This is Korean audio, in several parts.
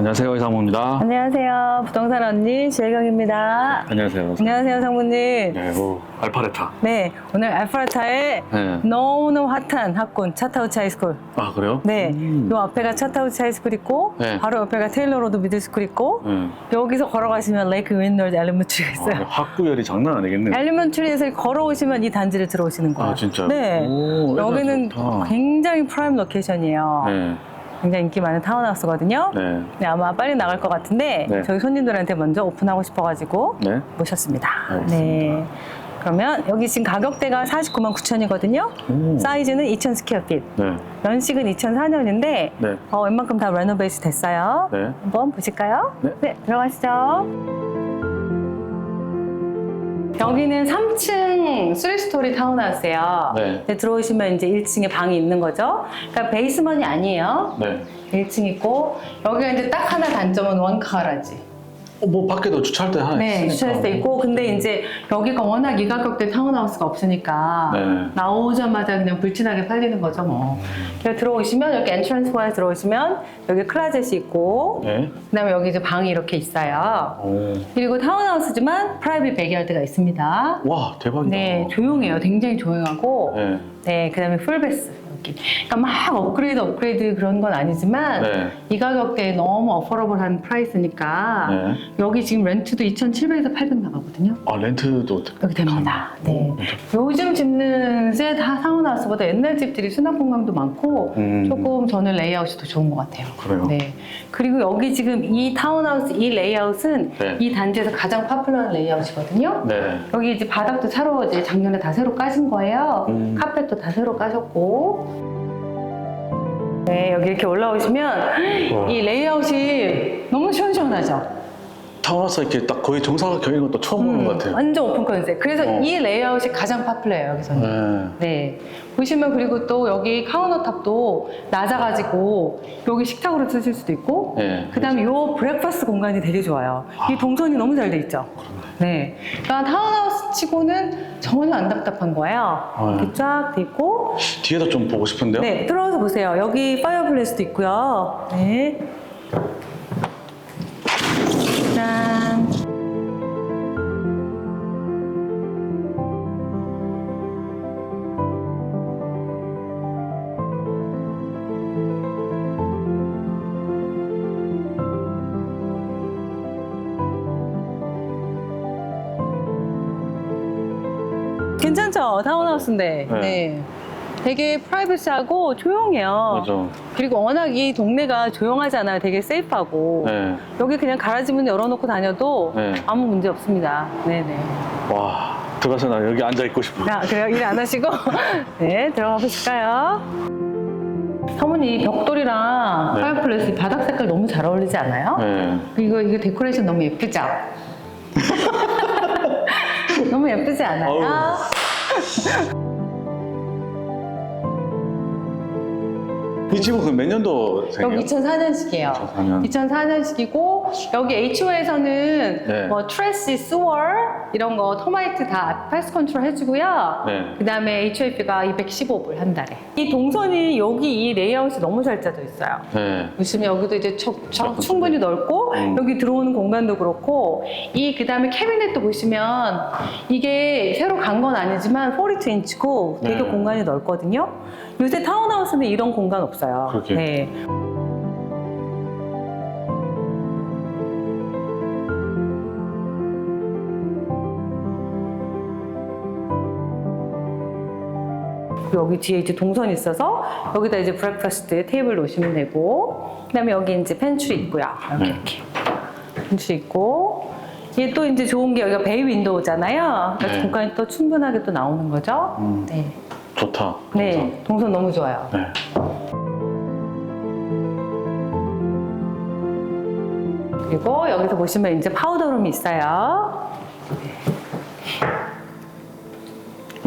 안녕하세요 이상무입니다. 안녕하세요. 부동산 언니 실경입니다. 안녕하세요. 안녕하세요, 상무님. 네, 뭐 알파레타. 네, 오늘 알파라타의 네. 너무너무 핫한 학군 차타우치 하이스쿨. 아 그래요? 네, 음. 요 앞에가 차타우치 하이스쿨 있고 네. 바로 옆에가 테일러로드 미들스쿨 있고 네. 여기서 걸어가시면 레이크 윈널드 엘리먼트리가 있어요. 아, 학구열이 장난 아니겠네. 엘리먼트리에서 걸어오시면 이 단지를 들어오시는 거예요. 아 진짜. 네. 오, 여기는. 굉장히 프라임 로케이션이에요. 네. 굉장히 인기 많은 타운하우스거든요. 네. 네, 아마 빨리 나갈 것 같은데 네. 저희 손님들한테 먼저 오픈하고 싶어가지고 네. 모셨습니다. 알겠습니다. 네. 그러면 여기 지금 가격대가 49만 9천이거든요. 오. 사이즈는 2,000 스퀘어핏. 네. 연식은 2004년인데 네. 어, 웬만큼 다 레노베이스 됐어요. 네. 한번 보실까요? 네. 들어가시죠. 여기는 3층 3스토리 타운하우스예요. 네. 네, 들어오시면 이제 1층에 방이 있는 거죠. 그러니까 베이스먼이 아니에요. 네. 1층 있고 여기가 이제 딱 하나 단점은 원카라지. 어, 뭐 밖에도 주차할 때 하나 네, 있으니까. 주차할 때 있고 근데 이제 여기가 워낙 이 가격대 타운하우스가 없으니까 네. 나오자마자 그냥 불티나게 팔리는 거죠 뭐. 그래서 들어오시면 여기 엔트런스관에 들어오시면 여기 클라젯이 있고 네. 그다음에 여기 이제 방이 이렇게 있어요. 오. 그리고 타운하우스지만 프라이빗 베기야드가 있습니다. 와 대박이다. 네, 조용해요. 굉장히 조용하고 네. 네, 그다음에 풀베스 여기. 그러니까 막 업그레이드 업그레이드 그런 건 아니지만 네. 이 가격대에 너무 어퍼러블한 프라이스니까 네. 여기 지금 렌트도 2,700에서 800 나가거든요. 아 렌트도 여기 됩니다. 네. 음. 요즘 짓는 셋 타운하우스보다 옛날 집들이 수납 공간도 많고 음. 조금 저는 레이아웃이 더 좋은 것 같아요. 그래요? 네. 그리고 여기 지금 이 타운하우스 이 레이아웃은 네. 이 단지에서 가장 파퓰러한 레이아웃이거든요. 네. 여기 이제 바닥도 새로 이제 작년에 다 새로 까신 거예요. 음. 카펫도 다 새로 까셨고. 네, 여기 이렇게 올라오시면 와. 이 레이아웃이 너무 시원시원하죠. 타운하우스 이렇게 딱 거의 정사각형인 것도 처음 보는 것 같아요. 완전 오픈 컨셉. 그래서 어. 이 레이아웃이 가장 파퓰러해요, 여기서는. 네. 네. 보시면 그리고 또 여기 카운터탑도 낮아가지고 여기 식탁으로 쓰실 수도 있고 네. 그 다음에 요 브렉퍼스트 공간이 되게 좋아요. 이 동선이 너무 잘 돼 있죠. 네. 그러니까 타운하우스 치고는 전혀 안 답답한 거예요. 아, 이렇게 쫙 돼 있고 뒤에도 좀 보고 싶은데요. 네, 들어와서 보세요. 여기 파이어플레이스도 있고요. 네. 괜찮죠? 타운하우스인데. 네. 네. 되게 프라이빗하고 조용해요. 맞아. 그리고 워낙 이 동네가 조용하잖아요. 되게 세이프하고. 네. 여기 그냥 가라지 문 열어놓고 다녀도 네. 아무 문제 없습니다. 네네. 와 들어가서 나 여기 앉아 있고 싶어. 자, 그래요? 일 안 하시고? 네, 들어가 보실까요? 사모님, 이 벽돌이랑 네. 파이어플레이스 바닥 색깔 너무 잘 어울리지 않아요? 네. 이거, 이거 데코레이션 너무 예쁘죠? 너무 예쁘지 않아요? 어우. Ha ha ha! 이 집은 그몇 년도생이에요? 여기 2004년식이에요. 2004년. 2004년식이고 여기 HO에서는 네. 뭐 트레시, 수월 이런 거 터마이트 다 패스 컨트롤 해주고요. 네. 그다음에 HOF가 215불 한 달에. 이 동선이 여기 이 레이아웃이 너무 잘 짜져 있어요. 네. 보시면 여기도 이제 저- 저-. 충분히 넓고 음. 여기 들어오는 공간도 그렇고 이 그다음에 캐비넷도 보시면 이게 새로 간 건 아니지만 42인치고 되게 네. 공간이 넓거든요. 요새 타운하우스는 이런 공간 없어요. 그러게요. 네. 그리고 여기 뒤에 이제 동선이 있어서 여기다 이제 브렉퍼스트 테이블 놓으시면 되고 그다음에 여기 이제 펜츄리 있고요. 이렇게 네. 이렇게 펜츄리 있고 이게 또 이제 좋은 게 여기가 베이 윈도우잖아요. 그래서 네. 공간이 또 충분하게 또 나오는 거죠. 음. 네. 좋다. 네, 동선 너무 좋아요. 네. 그리고 여기서 보시면 이제 파우더룸이 있어요.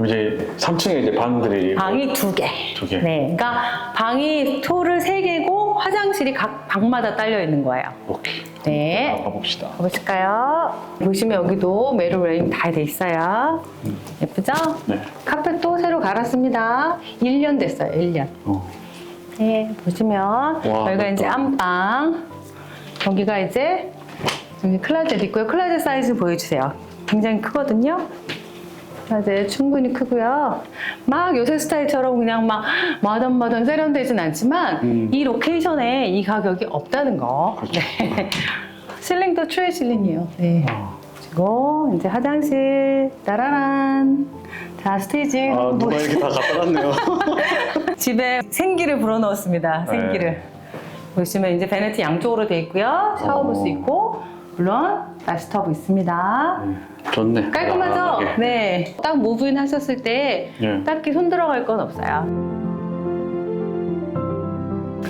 이제 3층에 이제 방들이 방이 두 개. 두 개. 네, 그러니까 방이 토를 세 개고 화장실이 각 방마다 딸려 있는 거예요. 오케이. 네. 가봅시다. 가보실까요? 보시면 여기도 메로 레인 다 돼 있어요. 예쁘죠? 네. 카펫도 새로 갈았습니다. 1년 됐어요, 1년. 어. 네, 보시면 여기가 이제 넓다. 안방. 여기가 이제 여기 클라젯 있고요. 클라젯 사이즈 보여주세요. 굉장히 크거든요. 클라젯 충분히 크고요. 막 요새 스타일처럼 그냥 막 마던 세련되진 않지만 음. 이 로케이션에 이 가격이 없다는 거. 그렇죠. 네. 실링도 트레 실링이에요. 네. 어. 그리고 이제 화장실 따라란. 자 스테이지. 아, 누가 이렇게 다 갖다 놨네요. 집에 생기를 불어넣었습니다. 생기를. 네. 보시면 이제 베네티 양쪽으로 돼 있고요. 샤워 부스 어. 있고 물론 바스터브 있습니다. 좋네. 깔끔하죠? 아, 네. 딱 무브인 하셨을 때 예. 딱히 손 들어갈 건 없어요.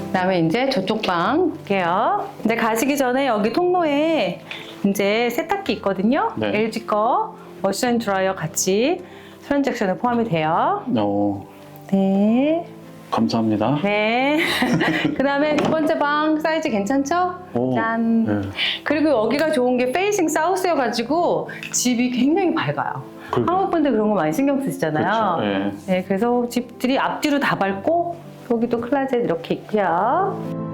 그다음에 이제 저쪽 방 볼게요. 이제 가시기 전에 여기 통로에 이제 세탁기 있거든요. 네. LG 거 워셔 드라이어 같이 트랜잭션에 포함이 돼요. 어, 네. 감사합니다. 네. 그 다음에 두 번째 방 사이즈 괜찮죠? 오, 짠. 네. 그리고 여기가 좋은 게 페이싱 사우스여가지고 집이 굉장히 밝아요. 그러게요. 한국 분들 그런 거 많이 신경 쓰시잖아요. 그렇죠. 예. 네, 그래서 집들이 앞뒤로 다 밝고 여기도 클라젯 이렇게 있고요.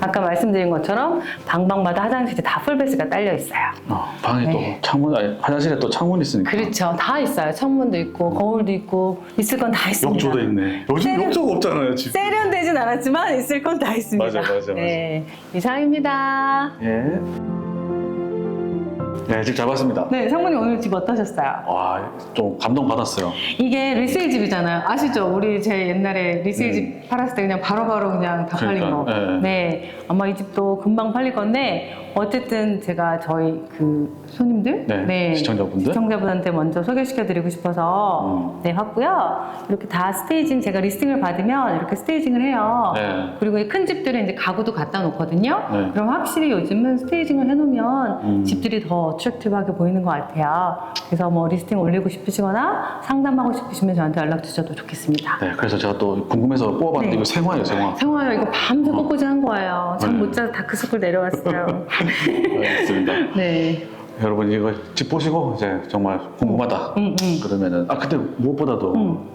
아까 말씀드린 것처럼 방방마다 화장실이 다 풀베스가 딸려 있어요. 어, 방에 네. 또 창문, 아니, 화장실에 또 창문 있으니까. 그렇죠. 다 있어요. 창문도 있고 거울도 있고 있을 건 다 있습니다. 욕조도 있네. 요즘 세련- 욕조가 없잖아요, 집. 세련되진 않았지만 있을 건 다 있습니다. 맞아, 맞아, 맞아. 네, 이상입니다. 예. 네, 집 잡았습니다. 네, 상무님 오늘 집 어떠셨어요? 와, 좀 감동 받았어요. 이게 리세일 집이잖아요. 아시죠? 우리 제 옛날에 리세일 집 팔았을 때 그냥 바로바로 그냥 다 팔린 음. 그러니까, 거. 예. 네, 아마 이 집도 금방 팔릴 건데 어쨌든 제가 저희 그 손님들, 네, 시청자분들? 시청자분한테 먼저 소개시켜드리고 싶어서 음. 네 왔고요. 이렇게 다 스테이징 제가 리스팅을 받으면 이렇게 스테이징을 해요. 네. 그리고 이 큰 집들은 이제 가구도 갖다 놓거든요. 네. 그럼 확실히 요즘은 스테이징을 해놓으면 음. 집들이 더 어트랙티브하게 보이는 것 같아요. 그래서 뭐 리스팅 올리고 싶으시거나 상담하고 싶으시면 저한테 연락 주셔도 좋겠습니다. 네, 그래서 제가 또 궁금해서 뽑아봤는데 네. 이거 생화예요, 생화. 생화요 이거 밤새 꽂꽂이 한 거예요. 잠 네. 못 자서 다크서클 내려왔어요. 알겠습니다. 네. 여러분 이거 집 보시고 이제 정말 궁금하다. 음, 음. 그러면은 아 근데 무엇보다도 음.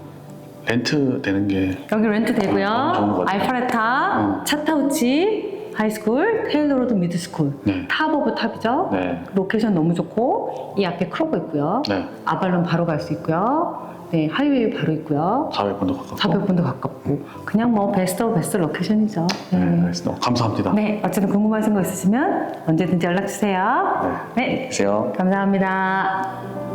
렌트 되는 게 여기 렌트 되고요. 어, 좋은 것 같아요. 알파레타, 어. 차타우치, 하이스쿨, 테일러로드 미드스쿨. 네. 탑 오브 탑이죠. 네. 로케이션 너무 좋고 이 앞에 크로버 있고요. 네. 아발론 바로 갈 수 있고요. 네, 하이웨이 바로 있고요. 400분도 가깝고. 400분도 가깝고 그냥 뭐 베스트 오브 베스트 로케이션이죠. 네, 네. 알겠습니다. 감사합니다. 네, 어쨌든 궁금하신 거 있으시면 언제든지 연락 주세요. 네. 네, 계세요. 감사합니다.